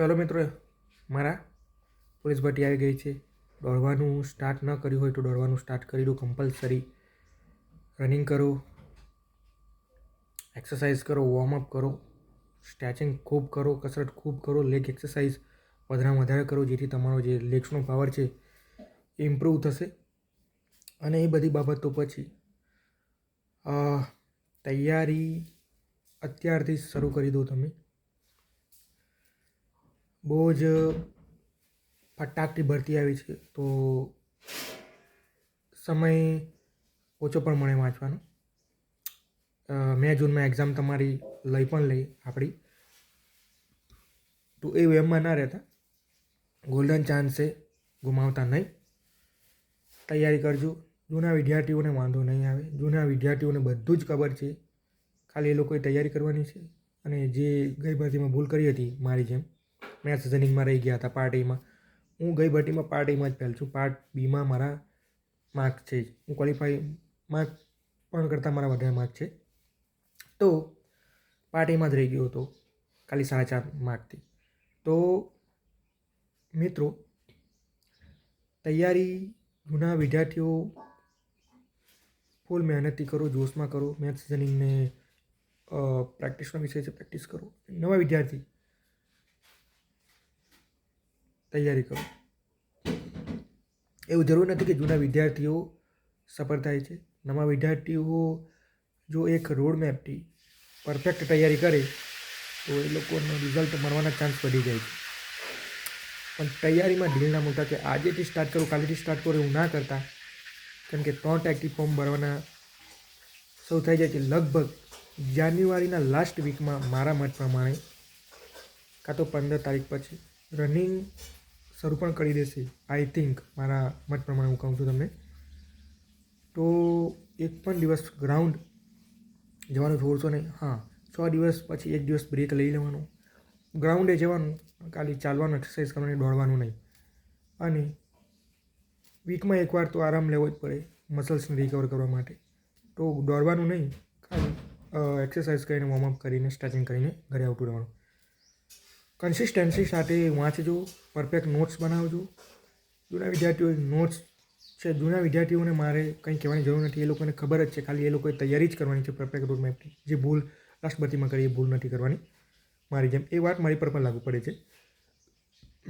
ચલો મિત્રો, મારા પોલીસ ભરતી આવી ગઈ છે. દોડવાનું સ્ટાર્ટ ન કર્યું હોય તો દોડવાનું સ્ટાર્ટ કરી દો કમ્પલસરી રનિંગ કરો એક્સરસાઇઝ કરો વોર્મઅપ કરો સ્ટ્રેચિંગ ખૂબ કરો, કસરત ખૂબ કરો લેગ એક્સરસાઇઝ વધારે વધારે કરો, જેથી તમારો જે લેગ્સનો પાવર છે એ ઇમ્પ્રૂવ થશે. અને એ બધી બાબતો પછી તૈયારી અત્યારથી શરૂ કરી દો તમે. બહુ જ ફટાકથી ભરતી આવી છે, તો સમય ઓછો પણ મળે વાંચવાનો. મે જૂનમાં એક્ઝામ તમારી લઈ પણ લઈ આપણી તો એ વેમમાં ના રહેતા. ગોલ્ડન ચાન્સે ગુમાવતા નહીં. તૈયારી કરજો. જૂના વિદ્યાર્થીઓને વાંધો નહીં આવે. જૂના વિદ્યાર્થીઓને બધું જ ખબર છે. ખાલી એ લોકોએ તૈયારી કરવાની છે. અને જે ગઈ ભરતીમાં ભૂલ કરી હતી મારી જેમ મેથ્સ રિઝનિંગમાં રહી ગયા હતા પાર્ટ એમાં હું ગઈ ભટ્ટીમાં પાર્ટ એમાં જ ફેલ છું. પાર્ટ બીમાં મારા માર્ક છે હું ક્વોલિફાઈ માર્ક પણ કરતાં મારા વધારે માર્ક છે. તો પાર્ટ એમાં જ રહી ગયો હતો ખાલી સાડા ચાર માર્કથી તો મિત્રો, તૈયારી જૂના વિદ્યાર્થીઓ ફૂલ મહેનતથી કરો, જોશમાં કરો. મેથ્સ રિઝનિંગને પ્રેક્ટિસનો વિષય છે પ્રેક્ટિસ કરો. નવા વિદ્યાર્થી તૈયારી કરો. એવું જરૂર નથી કે જૂના વિદ્યાર્થીઓ સફળ થાય છે. નવા વિદ્યાર્થીઓ જો એક રોડ મેપથી પરફેક્ટ તૈયારી કરે, તો એ લોકોનું રિઝલ્ટ મળવાના ચાન્સ વધી જાય છે. પણ તૈયારીમાં ઢીલ ના મૂકતા કે આજેથી સ્ટાર્ટ કરું, કાલેથી સ્ટાર્ટ કરું એવું ના કરતા, કેમ કે ત્રણ ટેક્ટી ફોર્મ ભરવાના શરૂ થઈ જાય છે. લગભગ જાન્યુઆરીના લાસ્ટ વીકમાં મારા મત પ્રમાણે, કાં તો પંદર તારીખ પછી રનિંગ શરૂ પણ કરી દેશે. આઈ થિંક મારા મત પ્રમાણે હું કહું છું તમને. તો એક પણ દિવસ ગ્રાઉન્ડ જવાનું છોડશો નહીં. હા, છ દિવસ પછી એક દિવસ બ્રેક લઈ લેવાનું. ગ્રાઉન્ડે જવાનું, ખાલી ચાલવાનું એક્સરસાઇઝ કરવાની, દોડવાનું નહીં. અને વીકમાં એકવાર તો આરામ લેવો જ પડે મસલ્સને રિકવર કરવા માટે. તો દોડવાનું નહીં, ખાલી એક્સરસાઇઝ કરીને વોર્મઅપ કરીને સ્ટ્રેચિંગ કરીને ઘરે આવતું રહેવાનું. કન્સિસ્ટન્સી સાથે વાંચજો પરફેક્ટ નોટ્સ બનાવજો. જૂના વિદ્યાર્થીઓ નોટ્સ છે, જૂના વિદ્યાર્થીઓને મારે કંઈ કહેવાની જરૂર નથી. એ લોકોને ખબર જ છે, ખાલી એ લોકોએ તૈયારી જ કરવાની છે પરફેક્ટ રોડ મેપની જે ભૂલ રાષ્ટ્રપતિમાં કરી, એ ભૂલ નથી કરવાની. મારી જેમ, એ વાત મારી પર પણ લાગુ પડે છે.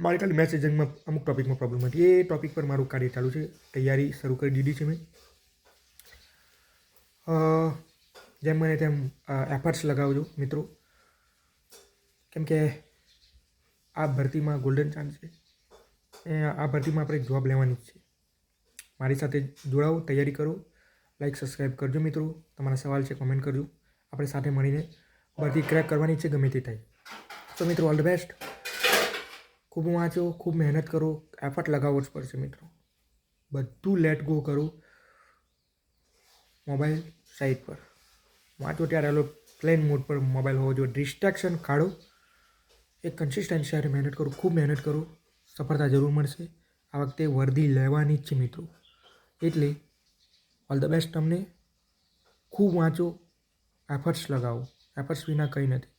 મારી ખાલી મેસેજિંગમાં અમુક ટોપિકમાં પ્રોબ્લેમ હતી. એ ટોપિક પર મારું કાર્ય ચાલુ છે. તૈયારી શરૂ કરી દીધી છે મેં. જેમ મને તેમ એફર્ટ્સ લગાવજો મિત્રો. કેમ કે આ ભરતીમાં ગોલ્ડન ચાન્સ છે. એ આ ભરતીમાં આપણે જોબ લેવાની જ છે. મારી સાથે જોડાઓ, તૈયારી કરો લાઈક સબસ્ક્રાઈબ કરજો મિત્રો. તમારા સવાલ છે કોમેન્ટ કરજો. આપણે સાથે મળીને ભરતી ક્રેક કરવાની છે, ગમે તે થાય. તો મિત્રો ઓલ ધ બેસ્ટ ખૂબ વાંચો, ખૂબ મહેનત કરો એફર્ટ લગાવવો જ પડશે મિત્રો. બધું લેટ ગો કરો મોબાઈલ સાઈડ પર. વાંચો ત્યારે પ્લેન મોડ પર મોબાઈલ હોવો જોઈએ. ડિસ્ટ્રેક્શન કાઢો એક કન્સિસ્ટન્સી મહેનત કરું, ખૂબ મહેનત કરો, સફળતા જરૂર મળશે. આ વખતે વર્દી લેવાની જ છે મિત્રો. એટલે ઓલ ધ બેસ્ટ તમને. ખૂબ વાંચો એફર્ટ્સ લગાવો. એફર્ટ્સ વિના કંઈ નથી.